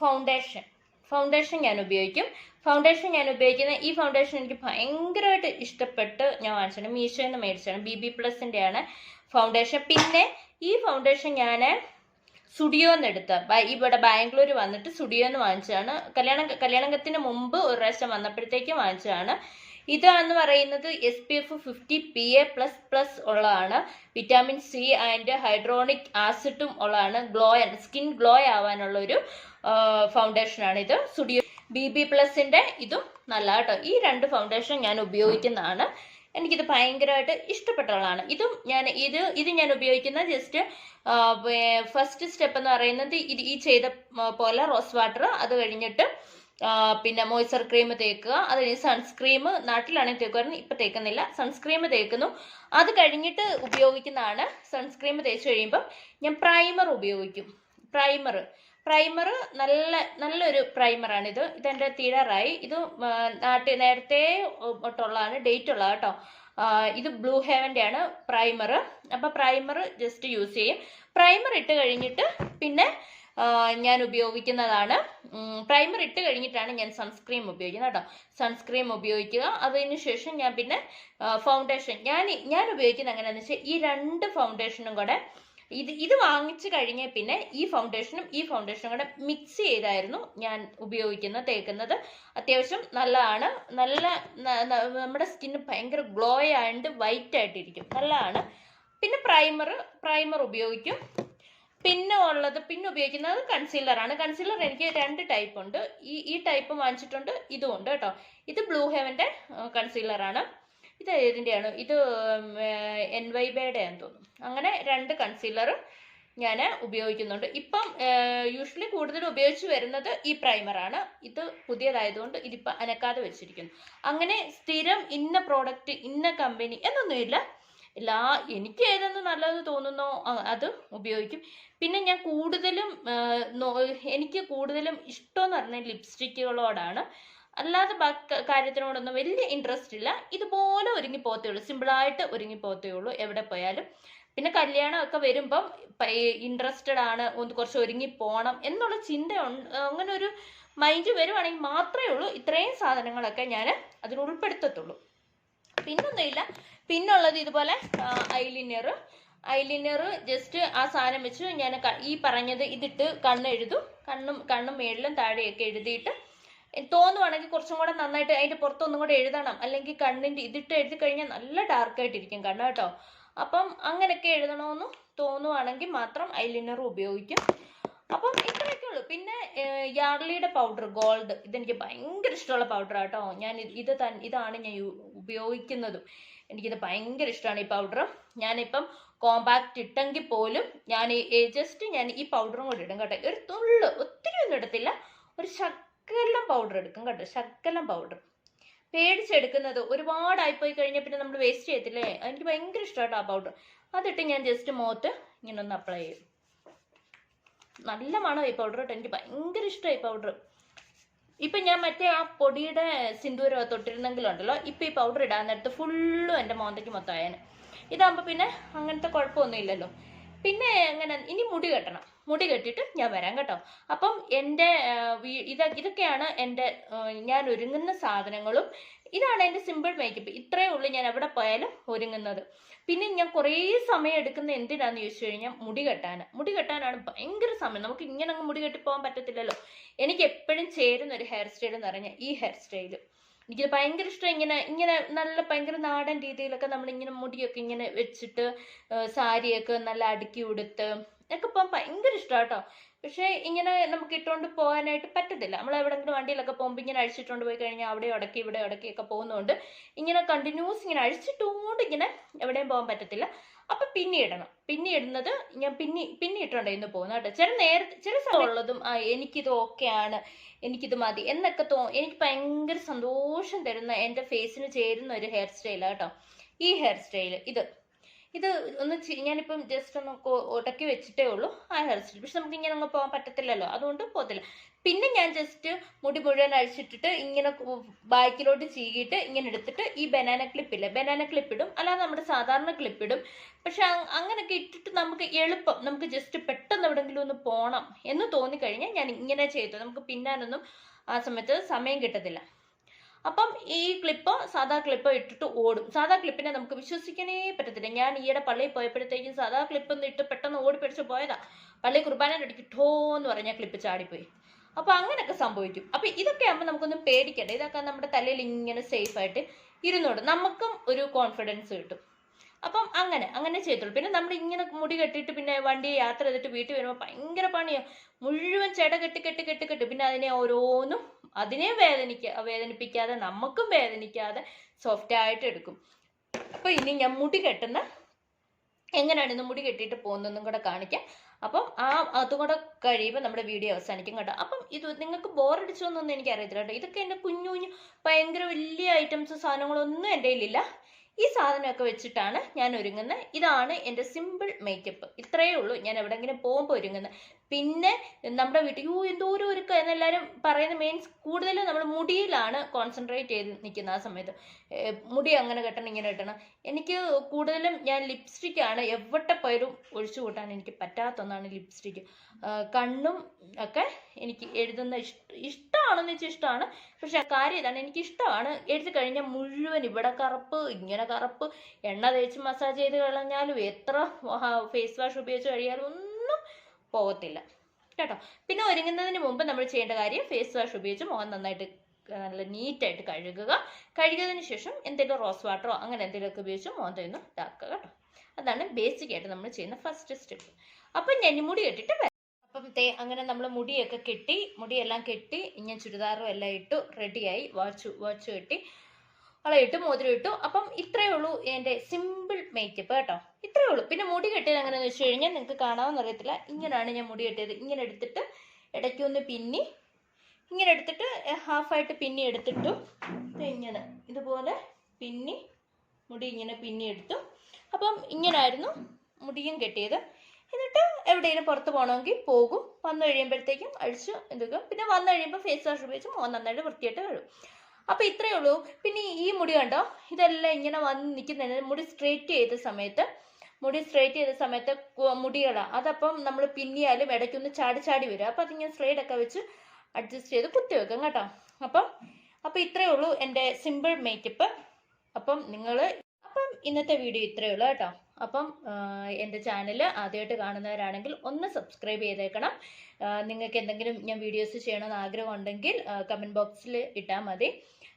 ഫൗണ്ടേഷൻ ഫൗണ്ടേഷൻ ഞാൻ ഉപയോഗിക്കും. ഫൗണ്ടേഷൻ ഞാൻ ഉപയോഗിക്കുന്ന ഈ ഫൗണ്ടേഷൻ എനിക്ക് ഭയങ്കരമായിട്ട് ഇഷ്ടപ്പെട്ട് ഞാൻ വാങ്ങിച്ചാണ് മീഷോയിൽ നിന്ന് മേടിച്ചാണ് ബി ബി പ്ലസിന്റെ ആണ് ഫൗണ്ടേഷൻ പിന്നെ ഈ ഫൗണ്ടേഷൻ ഞാൻ സുഡിയോന്ന് എടുത്ത ഇവിടെ ബാംഗ്ലൂർ വന്നിട്ട് സുഡിയോന്ന് വാങ്ങിച്ചതാണ്. കല്യാണം കല്യാണത്തിന് മുമ്പ് ഒരു പ്രാവശ്യം വന്നപ്പോഴത്തേക്കും വാങ്ങിച്ചതാണ്. ഇതാന്ന് പറയുന്നത് S P F fifty P A plus plus ഉള്ളതാണ്. വിറ്റാമിൻ സി ആൻഡ് ഹൈഡ്രോണിക് ആസിഡും ഉള്ളതാണ്. ഗ്ലോ സ്കിൻ ഗ്ലോ ആവാനുള്ള ഒരു ഫൗണ്ടേഷനാണ് ഇത്. സ്റ്റുഡിയോ ബി ബി പ്ലസിന്റെ ഇതും നല്ല കേട്ടോ ഈ രണ്ട് ഫൗണ്ടേഷൻ ഞാൻ ഉപയോഗിക്കുന്നതാണ്. എനിക്കിത് ഭയങ്കരമായിട്ട് ഇഷ്ടപ്പെട്ടതാണ്. ഇതും ഞാൻ ഇത് ഇത് ഞാൻ ഉപയോഗിക്കുന്ന ജസ്റ്റ് ഫസ്റ്റ് സ്റ്റെപ്പ് എന്ന് പറയുന്നത് ഇത് ഈ ചെയ്ത പോലെ റോസ് വാട്ടർ അത് കഴിഞ്ഞിട്ട് പിന്നെ മോയ്സ്ചർ ക്രീം തേക്കുക. അത് കഴിഞ്ഞ് സൺസ്ക്രീം നാട്ടിലാണെങ്കിൽ തേക്കുമായിരുന്നു ഇപ്പം തേക്കുന്നില്ല. സൺസ്ക്രീം തേക്കുന്നു. അത് കഴിഞ്ഞിട്ട് ഉപയോഗിക്കുന്നതാണ് സൺസ്ക്രീം തേച്ച് കഴിയുമ്പം ഞാൻ പ്രൈമർ ഉപയോഗിക്കും. പ്രൈമർ പ്രൈമർ നല്ല നല്ലൊരു പ്രൈമറാണിത് ഇതെന്റെ തീരാറായി. ഇത് നാട്ടിൽ നേരത്തെ തൊട്ടുള്ളതാണ് ഡേറ്റ് ഉള്ളത് കേട്ടോ. ഇത് ബ്ലൂ ഹെവന്റെ ആണ് പ്രൈമർ അപ്പോൾ പ്രൈമർ ജസ്റ്റ് യൂസ് ചെയ്യും. പ്രൈമർ ഇട്ട് കഴിഞ്ഞിട്ട് പിന്നെ ഞാൻ ഉപയോഗിക്കുന്നതാണ്. പ്രൈമർ ഇട്ട് കഴിഞ്ഞിട്ടാണ് ഞാൻ സൺസ്ക്രീം ഉപയോഗിക്കുന്നത് കേട്ടോ. സൺസ്ക്രീം ഉപയോഗിക്കുക. അതിന് ശേഷം ഞാൻ പിന്നെ ഫൗണ്ടേഷൻ ഞാൻ ഞാൻ ഉപയോഗിക്കുന്നത് എങ്ങനെയാണെന്ന് വെച്ചാൽ ഈ രണ്ട് ഫൗണ്ടേഷനും കൂടെ ഇത് ഇത് വാങ്ങിച്ചു കഴിഞ്ഞ പിന്നെ ഈ ഫൗണ്ടേഷനും ഈ ഫൗണ്ടേഷനും കൂടെ മിക്സ് ചെയ്തായിരുന്നു ഞാൻ ഉപയോഗിക്കുന്നത് തേക്കുന്നത്. അത്യാവശ്യം നല്ലതാണ്. നല്ല നമ്മുടെ സ്കിന്ന് ഭയങ്കര ഗ്ലോ ആയിട്ട് വൈറ്റ് ആയിട്ടിരിക്കും. നല്ലതാണ്. പിന്നെ പ്രൈമർ പ്രൈമർ ഉപയോഗിക്കും. പിന്നെ ഉള്ളത് പിന്നെ ഉപയോഗിക്കുന്നത് കൺസീലർ ആണ്. കൺസീലർ എനിക്ക് രണ്ട് ടൈപ്പ് ഉണ്ട്. ഈ ഈ ടൈപ്പ് വാങ്ങിച്ചിട്ടുണ്ട് ഇതും ഉണ്ട് കേട്ടോ. ഇത് ബ്ലൂ ഹെവന്റെ കൺസീലർ ആണ്. ഇത് ഏതിന്റെയാണ് ഇത് എൻ വൈ ബേയുടെ ആണെന്ന് തോന്നുന്നു. അങ്ങനെ രണ്ട് കൺസീലർ ഞാൻ ഉപയോഗിക്കുന്നുണ്ട്. ഇപ്പം യൂഷ്വലി കൂടുതൽ ഉപയോഗിച്ച് വരുന്നത് ഈ പ്രൈമറാണ് ഇത് പുതിയതായതുകൊണ്ട് ഇതിപ്പോൾ അനക്കാതെ വെച്ചിരിക്കുന്നു. അങ്ങനെ സ്ഥിരം ഇന്ന പ്രോഡക്റ്റ് ഇന്ന കമ്പനി എന്നൊന്നുമില്ല. എല്ലാ എനിക്ക് ഏതെന്ന് നല്ലത് തോന്നുന്നോ? അത് ഉപയോഗിക്കും. പിന്നെ ഞാൻ കൂടുതലും എനിക്ക് കൂടുതലും ഇഷ്ടമെന്ന് പറഞ്ഞാൽ ലിപ്സ്റ്റിക്കുകളോടാണ്. അല്ലാതെ ബാക്കി കാര്യത്തിനോടൊന്നും വലിയ ഇൻട്രസ്റ്റ് ഇല്ല. ഇതുപോലെ ഒരുങ്ങി പോത്തേ ഉള്ളൂ. സിമ്പിളായിട്ട് ഒരുങ്ങി പോത്തേ ഉള്ളൂ എവിടെ പോയാലും. പിന്നെ കല്യാണം ഒക്കെ വരുമ്പം ഇൻട്രസ്റ്റഡ് ആണ് ഒന്ന് കുറച്ച് ഒരുങ്ങി പോകണം എന്നുള്ള ചിന്ത അങ്ങനെ ഒരു മൈൻഡ് വരുവാണെങ്കിൽ മാത്രമേ ഉള്ളൂ. ഇത്രയും സാധനങ്ങളൊക്കെ ഞാൻ അതിൽ ഉൾപ്പെടുത്തത്തുള്ളൂ പിന്നൊന്നുമില്ല. പിന്നുള്ളത് ഇതുപോലെ ഐലിനർ ഐലിനർ ജസ്റ്റ് ആ സാധനം വെച്ച് ഞാൻ ഈ പറഞ്ഞത് ഇതിട്ട് കണ്ണ് എഴുതും. കണ്ണും കണ്ണും മേളിലും താഴെയൊക്കെ എഴുതിയിട്ട് തോന്നുവാണെങ്കിൽ കുറച്ചും കൂടെ നന്നായിട്ട് അതിന്റെ പുറത്തൊന്നും കൂടെ എഴുതണം. അല്ലെങ്കിൽ കണ്ണിന്റെ ഇതിട്ട് എഴുതി കഴിഞ്ഞാൽ നല്ല ഡാർക്കായിട്ടിരിക്കും കണ്ണ് കേട്ടോ. അപ്പം അങ്ങനെയൊക്കെ എഴുതണമെന്ന് തോന്നുവാണെങ്കിൽ മാത്രം ഐലിനർ ഉപയോഗിക്കും. അപ്പം ഇത്രയൊക്കെ ഉള്ളൂ. പിന്നെ യാർലിയുടെ പൗഡർ ഗോൾഡ്. ഇതെനിക്ക് ഭയങ്കര ഇഷ്ടമുള്ള പൗഡർ ആട്ടോ ഞാൻ ഇത് തൻ ഇതാണ് ഞാൻ ഉപയോഗിക്കുന്നത്. എനിക്കിത് ഭയങ്കര ഇഷ്ടമാണ് ഈ പൗഡർ ഞാനിപ്പം കോമ്പാക്റ്റ് ഇട്ടെങ്കിൽ പോലും ഞാൻ ജസ്റ്റ് ഞാൻ ഈ പൗഡറും കൂടി ഇടും കേട്ടോ. ഒരു തുള്ളു ഒത്തിരി ഒന്നും ഇടത്തില്ല. ഒരു ശക്കലം പൗഡർ എടുക്കും കേട്ടോ. ശക്കലം പൗഡർ. പേടിച്ചെടുക്കുന്നത് ഒരുപാടായിപ്പോയി കഴിഞ്ഞാൽ പിന്നെ നമ്മൾ വേസ്റ്റ് ചെയ്യത്തില്ലേ? എനിക്ക് ഭയങ്കര ഇഷ്ടമാട്ടോ ആ പൗഡർ. അതിട്ട് ഞാൻ ജസ്റ്റ് മുഖത്ത് ഇങ്ങനെ ഒന്ന് അപ്ലൈ ചെയ്യും. നല്ല മണം ഈ പൗഡർ കേട്ടോ എനിക്ക് ഭയങ്കര ഇഷ്ടമായി പൗഡർ ഇപ്പൊ ഞാൻ മറ്റേ ആ പൊടിയുടെ സിന്ദൂരം തൊട്ടിരുന്നെങ്കിലുണ്ടല്ലോ ഇപ്പൊ ഈ പൗഡർ ഇടാൻ നേരത്ത് ഫുള്ളും എന്റെ മോന്തയ്ക്ക് മൊത്തമായാണ് ഇതാകുമ്പോ പിന്നെ അങ്ങനത്തെ കുഴപ്പമൊന്നും ഇല്ലല്ലോ പിന്നെ എങ്ങനെ ഇനി മുടി കെട്ടണം. മുടി കെട്ടിയിട്ട് ഞാൻ വരാം കേട്ടോ. അപ്പം എന്റെ ഇത് ഇതൊക്കെയാണ് എന്റെ ഞാൻ ഒരുങ്ങുന്ന സാധനങ്ങളും. ഇതാണ് എന്റെ സിമ്പിൾ മേക്കപ്പ് ഇത്രയേ ഉള്ളൂ ഞാൻ എവിടെ പോയാലും ഒരുങ്ങുന്നത്. പിന്നെ ഞാൻ കുറേ സമയം എടുക്കുന്ന എന്തിനാന്ന് ചോദിച്ചു കഴിഞ്ഞാൽ മുടി കെട്ടാൻ മുടി കെട്ടാനാണ് ഭയങ്കര സമയം. നമുക്ക് ഇങ്ങനെ അങ്ങ് മുടി കെട്ടി പോകാൻ പറ്റത്തില്ലല്ലോ. എനിക്ക് എപ്പോഴും ചേരുന്ന ഒരു ഹെയർ സ്റ്റൈൽ എന്ന് പറഞ്ഞാൽ ഈ ഹെയർ സ്റ്റൈൽ എനിക്ക് ഭയങ്കര ഇഷ്ടം ഇങ്ങനെ ഇങ്ങനെ നല്ല ഭയങ്കര നാടൻ രീതിയിലൊക്കെ നമ്മൾ ഇങ്ങനെ മുടിയൊക്കെ ഇങ്ങനെ വെച്ചിട്ട് സാരിയൊക്കെ നല്ല അടുക്കി ഉടുത്ത് ഒക്കെ പോകാൻ ഭയങ്കര ഇഷ്ടമാണ് കേട്ടോ പക്ഷേ ഇങ്ങനെ നമുക്ക് ഇട്ടുകൊണ്ട് പോകാനായിട്ട് പറ്റത്തില്ല. നമ്മൾ എവിടെങ്കിലും വണ്ടിയിലൊക്കെ പോകുമ്പോൾ ഇങ്ങനെ അഴിച്ചിട്ടുകൊണ്ട് പോയി കഴിഞ്ഞാൽ അവിടെ ഉടക്കി ഇവിടെ ഉടക്കിയൊക്കെ പോകുന്നതുകൊണ്ട് ഇങ്ങനെ കണ്ടിന്യൂസ് ഇങ്ങനെ അഴിച്ചിട്ടുകൊണ്ട് ഇങ്ങനെ എവിടെയും പോകാൻ പറ്റത്തില്ല. അപ്പൊ പിന്നെ ഇടണം പിന്നെ ഇടുന്നത് ഞാൻ പിന്നെ പിന്നെ ഇട്ടുണ്ടോ ഇന്ന് പോകുന്നത് കേട്ടോ. ചില നേര ചില സമയമുള്ളതും ആ എനിക്കിത് ഓക്കെയാണ് എനിക്കിത് മതി എന്നൊക്കെ തോ എനിക്ക് ഭയങ്കര സന്തോഷം തരുന്ന എന്റെ ഫേസിന് ചേരുന്ന ഒരു ഹെയർ സ്റ്റൈലാണ് കേട്ടോ ഈ ഹെയർ സ്റ്റൈൽ ഇത്. ഇത് ഒന്ന് ഞാനിപ്പം ജസ്റ്റ് ഒന്ന് ഉടക്കി വെച്ചിട്ടേ ഉള്ളൂ. ആ ഹെയർ സ്റ്റൈൽ പക്ഷെ നമുക്ക് ഇങ്ങനെ അങ്ങ് പോകാൻ പറ്റത്തില്ലല്ലോ. അതുകൊണ്ട് പോകത്തില്ല. പിന്നെ ഞാൻ ജസ്റ്റ് മുടി മുഴുവൻ അഴിച്ചിട്ടിട്ട് ഇങ്ങനെ ബാക്കിലോട്ട് ചീകിയിട്ട് ഇങ്ങനെ എടുത്തിട്ട് ഈ ബനാന ക്ലിപ്പില്ലേ ബനാന ക്ലിപ്പ് ഇടും. അല്ലാതെ നമ്മുടെ സാധാരണ ക്ലിപ്പ് ഇടും. പക്ഷെ അങ്ങനെയൊക്കെ ഇട്ടിട്ട് നമുക്ക് എളുപ്പം. നമുക്ക് ജസ്റ്റ് പെട്ടെന്ന് എവിടെയെങ്കിലും ഒന്ന് പോകണം എന്ന് തോന്നിക്കഴിഞ്ഞാൽ ഞാൻ ഇങ്ങനെ ചെയ്തു. നമുക്ക് പിന്നാനൊന്നും ആ സമയത്ത് സമയം കിട്ടത്തില്ല. അപ്പം ഈ ക്ലിപ്പ് സാധാ ക്ലിപ്പ് ഇട്ടിട്ട് ഓടും. സാധാ ക്ലിപ്പിനെ നമുക്ക് വിശ്വസിക്കാനേ പറ്റത്തില്ല. ഞാൻ ഈയിടെ പള്ളിയിൽ പോയപ്പോഴത്തേക്കും സാധാ ക്ലിപ്പ് ഇട്ട് പെട്ടെന്ന് ഓടി പിടിച്ച് പോയതാ. പള്ളി കുർബാനയുടെ ഇടയ്ക്ക് ഠോ എന്ന് പറഞ്ഞ ക്ലിപ്പ് ചാടിപ്പോയി. അപ്പൊ അങ്ങനെയൊക്കെ സംഭവിക്കും. അപ്പൊ ഇതൊക്കെ ആകുമ്പോൾ നമുക്കൊന്നും പേടിക്കണ്ട. ഇതൊക്കെ നമ്മുടെ തലയിൽ ഇങ്ങനെ സേഫ് ആയിട്ട് ഇരുന്നോട് നമുക്കും ഒരു കോൺഫിഡൻസ് കിട്ടും. അപ്പം അങ്ങനെ അങ്ങനെ ചെയ്തോളൂ. പിന്നെ നമ്മൾ ഇങ്ങനെ മുടി കെട്ടിയിട്ട് പിന്നെ വണ്ടി യാത്ര ചെയ്തിട്ട് വീട്ടിൽ വരുമ്പോൾ ഭയങ്കര പണിയാണ് മുഴുവൻ ചെട കെട്ടി കെട്ടി കെട്ടി കെട്ടി. പിന്നെ അതിനെ ഓരോന്നും അതിനെ വേദനിക്ക വേദനിപ്പിക്കാതെ നമുക്കും വേദനിക്കാതെ സോഫ്റ്റ് ആയിട്ട് എടുക്കും. അപ്പൊ ഇനി ഞാൻ മുടി കെട്ടുന്ന എങ്ങനെയാണ് ഇന്ന് മുടി കെട്ടിയിട്ട് പോകുന്നതെന്നും കൂടെ കാണിക്കാം. അപ്പം ആ അതും കൂടെ കഴിയുമ്പോൾ നമ്മുടെ വീഡിയോ അവസാനിക്കും കേട്ടോ. അപ്പം ഇത് നിങ്ങൾക്ക് ബോറടിച്ചോന്നൊന്നും എനിക്ക് അറിയത്തില്ല കേട്ടോ. ഇതൊക്കെ എന്റെ കുഞ്ഞു കുഞ്ഞു ഭയങ്കര വലിയ ഐറ്റംസ് സാധനങ്ങളൊന്നും എന്റെ കയ്യിലില്ല. ഈ സാധനമൊക്കെ വെച്ചിട്ടാണ് ഞാൻ ഒരുങ്ങുന്നത്. ഇതാണ് എന്റെ സിമ്പിൾ മേക്കപ്പ് ഇത്രയേ ഉള്ളൂ. ഞാൻ എവിടെങ്കിലും പോകുമ്പോൾ ഒരുങ്ങുന്നത്. പിന്നെ നമ്മുടെ വീട്ടിൽ ഓ എന്തോരം ഒരുക്ക എന്നെല്ലാവരും പറയുന്ന മീൻസ് കൂടുതലും നമ്മൾ മുടിയിലാണ് കോൺസെൻട്രേറ്റ് ചെയ്ത് നിൽക്കുന്ന ആ സമയത്ത്. മുടി അങ്ങനെ കെട്ടണം ഇങ്ങനെ കെട്ടണം. എനിക്ക് കൂടുതലും ഞാൻ ലിപ്സ്റ്റിക് ആണ് എവിടെ പോയാലും ഒഴിച്ചു കൂട്ടാൻ എനിക്ക് പറ്റാത്ത ഒന്നാണ് ലിപ്സ്റ്റിക് കണ്ണും ഒക്കെ എനിക്ക് എഴുതുന്ന ഇഷ്ട ഇഷ്ടമാണെന്ന് വെച്ചാൽ ഇഷ്ടമാണ്. പക്ഷെ കാര്യം ഇതാണ് എനിക്ക് ഇഷ്ടമാണ്. എഴുതി കഴിഞ്ഞാൽ മുഴുവൻ ഇവിടെ കറുപ്പ് ഇങ്ങനെ കറുപ്പ്. എണ്ണ തേച്ച് മസാജ് ചെയ്ത് കളഞ്ഞാലും എത്ര ഫേസ് വാഷ് ഉപയോഗിച്ച് കഴിയാലും പോകത്തില്ല. കേട്ടോ? പിന്നെ ഒരുങ്ങുന്നതിന് മുമ്പ് നമ്മൾ ചെയ്യേണ്ട കാര്യം ഫേസ് വാഷ് ഉപയോഗിച്ച് മുഖം നന്നായിട്ട് നല്ല നീറ്റായിട്ട് കഴുകുക. കഴുകിയതിന് ശേഷം എന്തെങ്കിലും റോസ് വാട്ടറോ അങ്ങനെ എന്തെങ്കിലുമൊക്കെ ഉപയോഗിച്ച് മുഖം ഒന്ന് ഇതാക്കുക കേട്ടോ. അതാണ് ബേസിക് ആയിട്ട് നമ്മൾ ചെയ്യുന്ന ഫസ്റ്റ് സ്റ്റെപ്പ് അപ്പം ഞാൻ മുടി കെട്ടിട്ട് വരാം. അപ്പം തേ അങ്ങനെ നമ്മൾ മുടിയൊക്കെ കെട്ടി മുടിയെല്ലാം കെട്ടി ഞാൻ ചുരിദാറും എല്ലാം ഇട്ടു റെഡിയായി വാച്ച് വാച്ച് കെട്ടി. വളയിട്ടു മോതിരം ഇട്ടു. അപ്പം ഇത്രയേ ഉള്ളൂ എന്റെ സിമ്പിൾ മേക്കപ്പ് കേട്ടോ. ഇത്രയേ ഉള്ളൂ. പിന്നെ മുടി കെട്ടിയത് എങ്ങനെയാണെന്ന് വെച്ച് കഴിഞ്ഞാൽ നിങ്ങൾക്ക് കാണാമെന്ന് അറിയത്തില്ല. ഇങ്ങനെയാണ് ഞാൻ മുടി കെട്ടിയത്. ഇങ്ങനെ എടുത്തിട്ട് ഇടയ്ക്കൊന്ന് പിന്നി ഇങ്ങനെ എടുത്തിട്ട് ഹാഫായിട്ട് പിന്നി എടുത്തിട്ടു. ഇങ്ങനെ. ഇതുപോലെ പിന്നി മുടി ഇങ്ങനെ പിന്നി എടുത്തു. അപ്പം ഇങ്ങനായിരുന്നു മുടിയും കെട്ടിയത്. എന്നിട്ട് എവിടെയെങ്കിലും പുറത്ത് പോകണമെങ്കിൽ പോകും. വന്നു കഴിയുമ്പോഴത്തേക്കും അഴിച്ച് എടുക്കും പിന്നെ വന്നു കഴിയുമ്പോൾ ഫേസ് വാഷ് ഉപയോഗിച്ച് മുഖം നന്നായിട്ട് വൃത്തിയായിട്ട് കഴുകും. അപ്പോൾ ഇത്രയേ ഉള്ളൂ. പിന്നെ ഈ മുടി കണ്ടോ? ഇതെല്ലാം ഇങ്ങനെ വന്ന് നിൽക്കുന്നതിന് മുടി സ്ട്രെയിറ്റ് ചെയ്ത സമയത്ത് മുടി സ്ട്രെയിറ്റ് ചെയ്ത സമയത്ത് മുടികളാണ് അതപ്പം നമ്മൾ പിന്നിയാലും ഇടയ്ക്കൊന്ന് ചാടി ചാടി വരും. അപ്പം അതിങ്ങനെ സ്ലൈഡൊക്കെ വെച്ച് അഡ്ജസ്റ്റ് ചെയ്ത് കുത്തി വെക്കും കേട്ടോ. അപ്പം അപ്പം ഇത്രയേ ഉള്ളൂ എന്റെ സിമ്പിൾ മേക്കപ്പ് അപ്പം നിങ്ങൾ അപ്പം ഇന്നത്തെ വീഡിയോ ഇത്രയേ ഉള്ളൂ കേട്ടോ. അപ്പം എന്റെ ചാനൽ ആദ്യമായിട്ട് കാണുന്നവരാണെങ്കിൽ ഒന്ന് സബ്സ്ക്രൈബ് ചെയ്തേക്കണം. നിങ്ങൾക്ക് എന്തെങ്കിലും ഞാൻ വീഡിയോസ് ചെയ്യണമെന്ന് ആഗ്രഹം ഉണ്ടെങ്കിൽ കമന്റ് ബോക്സിൽ ഇട്ടാൽ മതി.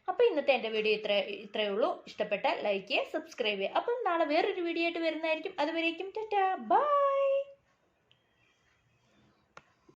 അപ്പോൾ ഇന്നത്തെ എന്റെ വീഡിയോ ഇത്ര ഇത്രയേ ഉള്ളൂ. ഇഷ്ടപ്പെട്ട ലൈക്ക് ചെയ്യുക സബ്സ്ക്രൈബ് ചെയ്യുക. അപ്പം നാളെ വേറൊരു വീഡിയോ ആയിട്ട് വരുന്നതായിരിക്കും. അതുവരേക്കും ടാറ്റാ ബൈ